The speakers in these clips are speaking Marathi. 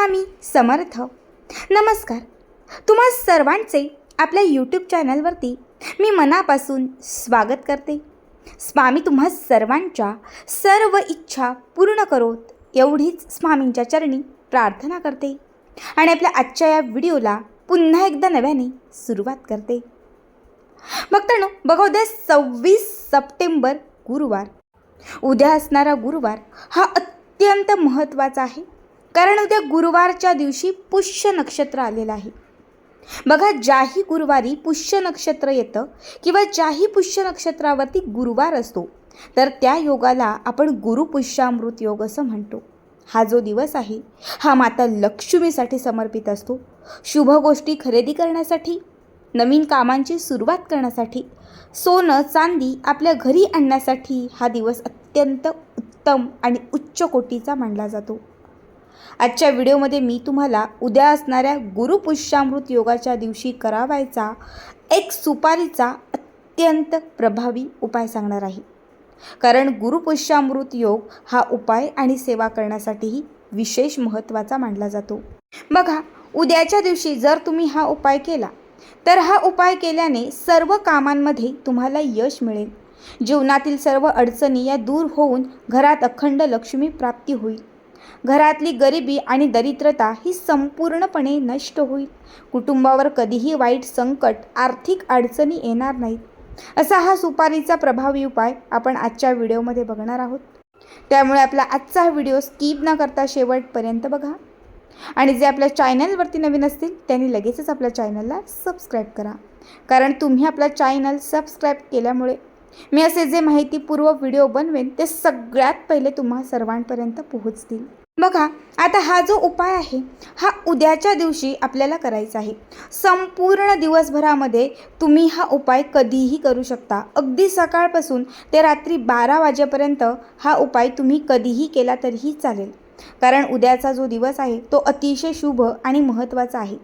स्वामी समर्थ. नमस्कार. तुम्हा सर्वांचे आपल्या यूट्यूब चॅनलवरती मी मनापासून स्वागत करते. स्वामी तुम्हा सर्वांच्या सर्व इच्छा पूर्ण करोत एवढीच स्वामींच्या चरणी प्रार्थना करते आणि आपल्या आजच्या या व्हिडिओला पुन्हा एकदा नव्याने सुरुवात करते. बघतानो बघा उद्या सव्वीस सप्टेंबर गुरुवार. उद्या असणारा गुरुवार हा अत्यंत महत्त्वाचा आहे. कारण उद्या गुरुवारच्या दिवशी पुष्य नक्षत्र आलेलं आहे. बघा ज्याही गुरुवारी पुष्य नक्षत्र येतं किंवा ज्याही पुष्य नक्षत्रावरती गुरुवार असतो तर त्या योगाला आपण गुरुपुष्यामृत योग असं म्हणतो. हा जो दिवस आहे हा माता लक्ष्मीसाठी समर्पित असतो. शुभ गोष्टी खरेदी करण्यासाठी नवीन कामांची सुरुवात करण्यासाठी सोनं चांदी आपल्या घरी आणण्यासाठी हा दिवस अत्यंत उत्तम आणि उच्च कोटीचा मानला जातो. आजच्या व्हिडिओमध्ये मी तुम्हाला उद्या असणाऱ्या गुरुपुष्यामृत योगाच्या दिवशी करावायचा एक सुपारीचा अत्यंत प्रभावी उपाय सांगणार आहे. कारण गुरुपुष्यामृत योग हा उपाय आणि सेवा करण्यासाठीही विशेष महत्त्वाचा मानला जातो. बघा उद्याच्या दिवशी जर तुम्ही हा उपाय केला तर हा उपाय केल्याने सर्व कामांमध्ये तुम्हाला यश मिळेल. जीवनातील सर्व अडचणी या दूर होऊन घरात अखंड लक्ष्मी प्राप्ती होईल. घरातली गरिबी आणि दरिद्रता ही संपूर्णपणे नष्ट होईल. कुटुंबावर कधीही वाईट संकट आर्थिक अडचणी येणार नाहीत. असा हा सुपारीचा प्रभावी उपाय आपण आजच्या व्हिडिओमध्ये बघणार आहोत. त्यामुळे आपला आजचा व्हिडिओ स्किप न करता शेवटपर्यंत बघा. आणि जे आपल्या चॅनलवरती नवीन असतील त्यांनी लगेचच आपल्या चॅनलला सबस्क्राईब करा. कारण तुम्ही आपला चॅनल सबस्क्राईब केल्यामुळे मी असे जे माहितीपूर्व व्हिडिओ बनवेन ते सगळ्यात पहिले तुम्हा सर्वांपर्यंत पोहोचतील. बघा आता हा जो उपाय आहे हा उद्याच्या दिवशी आपल्याला करायचा आहे. संपूर्ण दिवसभरामध्ये तुम्ही हा उपाय कधीही करू शकता. अगदी सकाळपासून ते रात्री बारा वाजेपर्यंत हा उपाय तुम्ही कधीही केला तरीही चालेल. कारण उद्याचा जो दिवस आहे तो अतिशय शुभ आणि महत्त्वाचा आहे.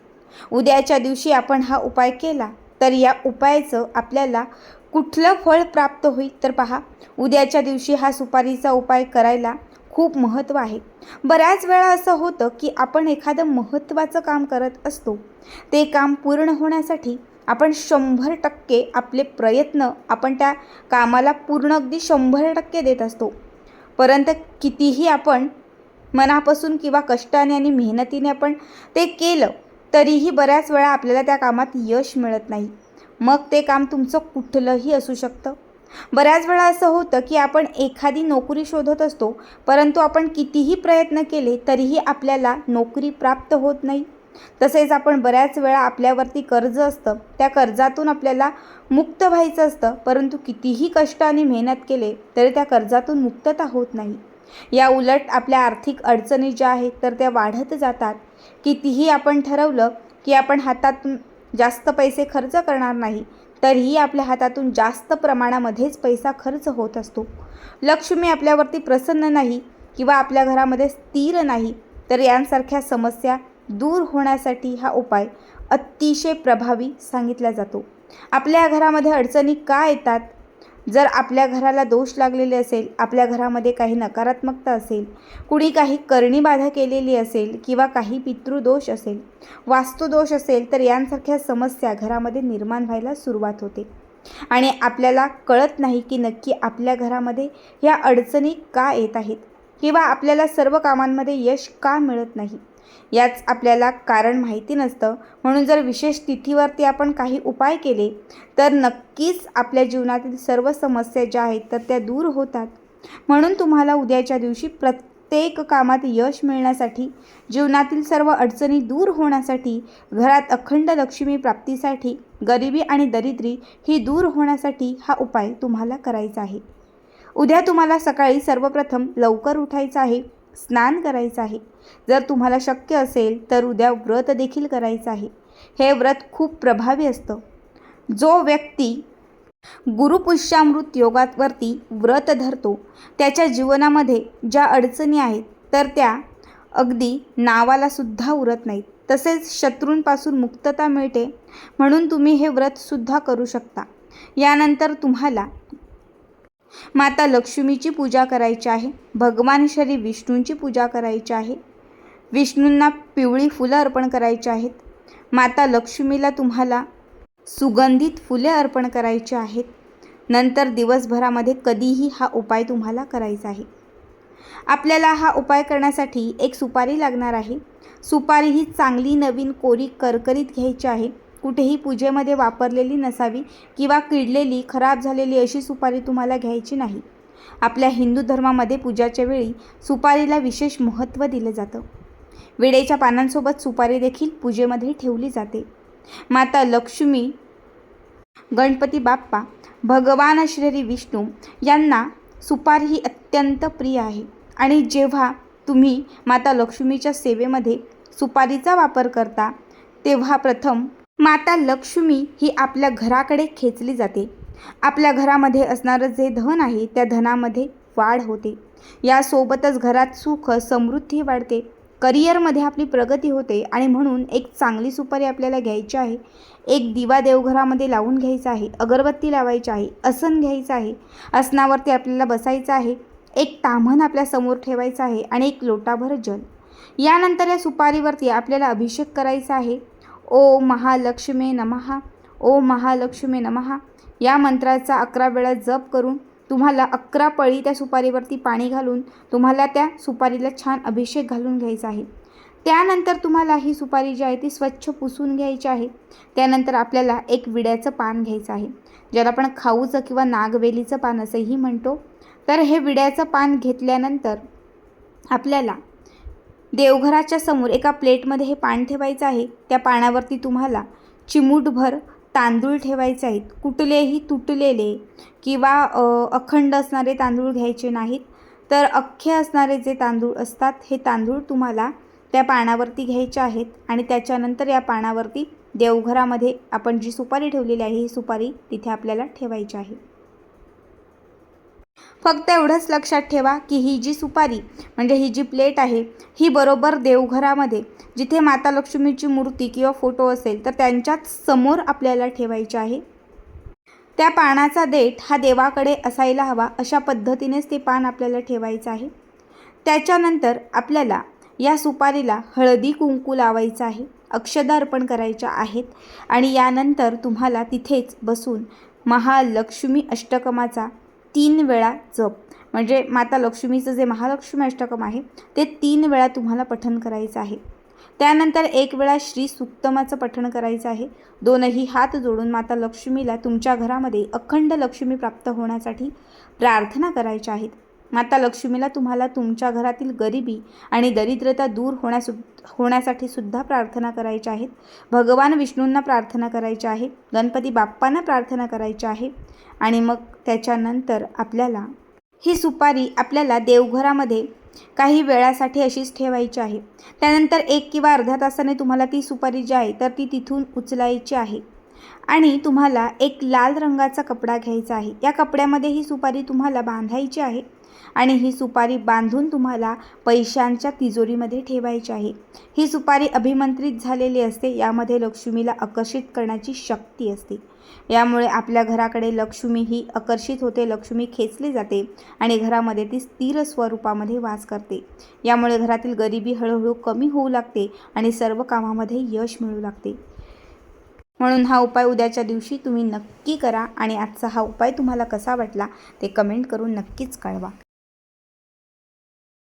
उद्याच्या दिवशी आपण हा उपाय केला तर या उपायाचं आपल्याला कुठलं फळ प्राप्त होईल? तर पहा उद्याच्या दिवशी हा सुपारीचा उपाय करायला खूप महत्त्व आहे. बऱ्याच वेळा असं होतं की आपण एखादं महत्त्वाचं काम करत असतो. ते काम पूर्ण होण्यासाठी आपण शंभर टक्के आपले प्रयत्न आपण त्या कामाला पूर्ण अगदी शंभर टक्के देत असतो. परंतु कितीही आपण मनापासून किंवा कष्टाने आणि मेहनतीने आपण ते केलं तरीही बऱ्याच वेळा आपल्याला त्या कामात यश मिळत नाही. मग ते काम तुमचं कुठलंही असू शकतं. बऱ्याच वेळा असं होतं की आपण एखादी नोकरी शोधत असतो परंतु आपण कितीही प्रयत्न केले तरीही आपल्याला नोकरी प्राप्त होत नाही. तसेच आपण बऱ्याच वेळा आपल्यावरती कर्ज असतं त्या कर्जातून आपल्याला मुक्त व्हायचं असतं परंतु कितीही कष्ट आणि मेहनत केले तरी त्या कर्जातून मुक्तता होत नाही. या उलट आपल्या आर्थिक अडचणी ज्या आहेत तर त्या वाढत जातात. कितीही आपण ठरवलं की आपण हातातून जास्त पैसे खर्च करणार नाही तरीही आपल्या हातातून जास्त प्रमाणामध्येच पैसा खर्च होत असतो. लक्ष्मी आपल्यावरती प्रसन्न नाही किंवा आपल्या घरामध्ये स्थिर नाही तर यांसारख्या समस्या दूर होण्यासाठी हा उपाय अतिशय प्रभावी सांगितला जातो. आपल्या घरामध्ये अडचणी का येतात? जर आपल्या घराला दोष लागलेले असेल आपल्या घरामध्ये काही नकारात्मकता असेल कुणी काही करणी बाधा केलेली असेल किंवा काही पितृदोष असेल वास्तुदोष असेल तर यांसारख्या समस्या घरामध्ये निर्माण व्हायला सुरुवात होते. आणि आपल्याला कळत नाही की नक्की आपल्या घरामध्ये ह्या अडचणी का येत आहेत किंवा आपल्याला सर्व कामांमध्ये यश का मिळत नाही. याच आपल्याला कारण माहिती नसतं. म्हणून जर विशेष तिथीवरती आपण काही उपाय केले तर नक्कीच आपल्या जीवनातील सर्व समस्या ज्या आहेत तर त्या दूर होतात. म्हणून तुम्हाला उद्याच्या दिवशी प्रत्येक कामात यश मिळण्यासाठी जीवनातील सर्व अडचणी दूर होण्यासाठी घरात अखंड लक्ष्मी प्राप्तीसाठी गरिबी आणि दरिद्री ही दूर होण्यासाठी हा उपाय तुम्हाला करायचा आहे. उद्या तुम्हाला सकाळी सर्वप्रथम लवकर उठायचं आहे. स्नान करायचं आहे. जर तुम्हाला शक्य असेल तर उद्या व्रत देखील करायचं आहे. हे व्रत खूप प्रभावी असतं. जो व्यक्ती गुरुपुष्यामृत योगावरती व्रत धरतो त्याच्या जीवनामध्ये ज्या अडचणी आहेत तर त्या अगदी नावाला सुद्धा उरत नाहीत. तसेच शत्रूंपासून मुक्तता मिळते म्हणून तुम्ही हे व्रतसुद्धा करू शकता. यानंतर तुम्हाला माता लक्ष्मीची पूजा करायची आहे भगवान श्री विष्णूंची पूजा करायची आहे विष्णूंना पिवळी फुलं अर्पण करायची आहेत माता लक्ष्मीला तुम्हाला सुगंधित फुले अर्पण करायची आहेत नंतर दिवसभरामध्ये कधीही हा उपाय तुम्हाला करायचा आहे. आपल्याला हा उपाय करण्यासाठी एक सुपारी लागणार आहे. सुपारी ही चांगली नवीन कोरी करकरीत घ्यायची आहे. कुठेही पूजेमध्ये वापरलेली नसावी किंवा किडलेली खराब झालेली अशी सुपारी तुम्हाला घ्यायची नाही. आपल्या हिंदू धर्मामध्ये पूजाच्या वेळी सुपारीला विशेष महत्त्व दिलं जातं. विडेच्या पानांसोबत सुपारी देखील पूजेमध्ये ठेवली जाते. माता लक्ष्मी गणपती बाप्पा भगवान श्री विष्णू यांना सुपारी ही अत्यंत प्रिय आहे. आणि जेव्हा तुम्ही माता लक्ष्मीच्या सेवेमध्ये सुपारीचा वापर करता तेव्हा प्रथम माता लक्ष्मी ही आपल्या घराकडे खेचली जाते. आपल्या घरामध्ये असणारं जे धन आहे त्या धनामध्ये वाढ होते. यासोबतच घरात सुख समृद्धी वाढते. करिअरमध्ये आपली प्रगती होते आणि म्हणून एक चांगली सुपारी आपल्याला घ्यायची आहे. एक दिवा देवघरामध्ये लावून घ्यायचा आहे अगरबत्ती लावायची आहे आसन घ्यायचं आहे आसनावरती आपल्याला बसायचं आहे एक ताम्हण आपल्यासमोर ठेवायचं आहे आणि एक लोटाभर जल. यानंतर या सुपारीवरती आपल्याला अभिषेक करायचा आहे. ओ महालक्ष्मी नमहा ओ महालक्ष्मी नमहा या मंत्राचा अकरा वेळा जप करून तुम्हाला अकरा पळी त्या सुपारीवरती पाणी घालून तुम्हाला त्या सुपारीला छान अभिषेक घालून घ्यायचा आहे. त्यानंतर तुम्हाला ही सुपारी जी आहे ती स्वच्छ पुसून घ्यायची आहे. त्यानंतर आपल्याला एक विड्याचं पान घ्यायचं आहे. ज्याला आपण खाऊचं किंवा नागवेलीचं पान असंही म्हणतो. तर हे विड्याचं पान घेतल्यानंतर आपल्याला देवघराच्या समोर एका प्लेटमध्ये हे पान ठेवायचं आहे. त्या पानावरती तुम्हाला चिमूटभर तांदूळ ठेवायचे आहेत. कुठलेही तुटलेले किंवा अखंड असणारे तांदूळ घ्यायचे नाहीत. तर अख्खे असणारे जे तांदूळ असतात हे तांदूळ तुम्हाला त्या पानावरती घ्यायचे आहेत आणि त्याच्यानंतर या पानावरती देवघरामध्ये आपण जी सुपारी ठेवलेली आहे ही सुपारी तिथे आपल्याला ठेवायची आहे. फक्त एवढंच लक्षात ठेवा की ही जी सुपारी म्हणजे ही जी प्लेट आहे ही बरोबर देवघरामध्ये जिथे माता लक्ष्मीची मूर्ती किंवा फोटो असेल तर त्यांच्याच समोर आपल्याला ठेवायची आहे. त्या पानाचा देठ हा देवाकडे असायला हवा अशा पद्धतीनेच ते पान आपल्याला ठेवायचं आहे. त्याच्यानंतर आपल्याला या सुपारीला हळदी कुंकू लावायचं आहे अक्षदा अर्पण करायच्या आहेत आणि यानंतर तुम्हाला तिथेच बसून महालक्ष्मी अष्टकमाचा तीन वेळा जप. म्हणजे माता लक्ष्मीचं जे महालक्ष्मी अष्टकम आहे ते तीन वेळा तुम्हाला पठन करायचं आहे. त्यानंतर एक वेळा श्री सुक्तमाचं पठण करायचं आहे. दोनही हात जोडून माता लक्ष्मीला तुमच्या घरामध्ये अखंड लक्ष्मी प्राप्त होण्यासाठी प्रार्थना करायच्या आहेत. माता लक्ष्मीला तुम्हाला तुमच्या घरातील गरिबी आणि दरिद्रता दूर होण्यासु होण्यासाठी सुद्धा प्रार्थना करायच्या आहेत. भगवान विष्णूंना प्रार्थना करायच्या आहे गणपती बाप्पांना प्रार्थना करायच्या आहे आणि मग त्याच्यानंतर आपल्याला ही सुपारी आपल्याला देवघरामध्ये काही वेळासाठी अशीच ठेवायची आहे. त्यानंतर एक किंवा अर्ध्या तासाने तुम्हाला ती सुपारी जी आहे तर ती तिथून उचलायची आहे. आणि तुम्हाला एक लाल रंगाचा कपडा घ्यायचा आहे. या कपड्यामध्ये ही सुपारी तुम्हाला बांधायची आहे आणि ही सुपारी बांधून तुम्हाला पैशांच्या तिजोरीमध्ये ठेवायची आहे. ही सुपारी अभिमंत्रित झालेली असते यामध्ये लक्ष्मीला आकर्षित करण्याची शक्ती असते. यामुळे आपल्या घराकडे लक्ष्मी ही आकर्षित होते लक्ष्मी खेचली जाते आणि घरामध्ये ती स्थिर स्वरूपामध्ये वास करते. यामुळे घरातील गरिबी हळूहळू कमी होऊ लागते आणि सर्व कामामध्ये यश मिळू लागते. म्हणून हा उपाय उद्याच्या दिवशी तुम्ही नक्की करा आणि आजचा हा उपाय तुम्हाला कसा वाटला ते कमेंट करून नक्कीच कळवा.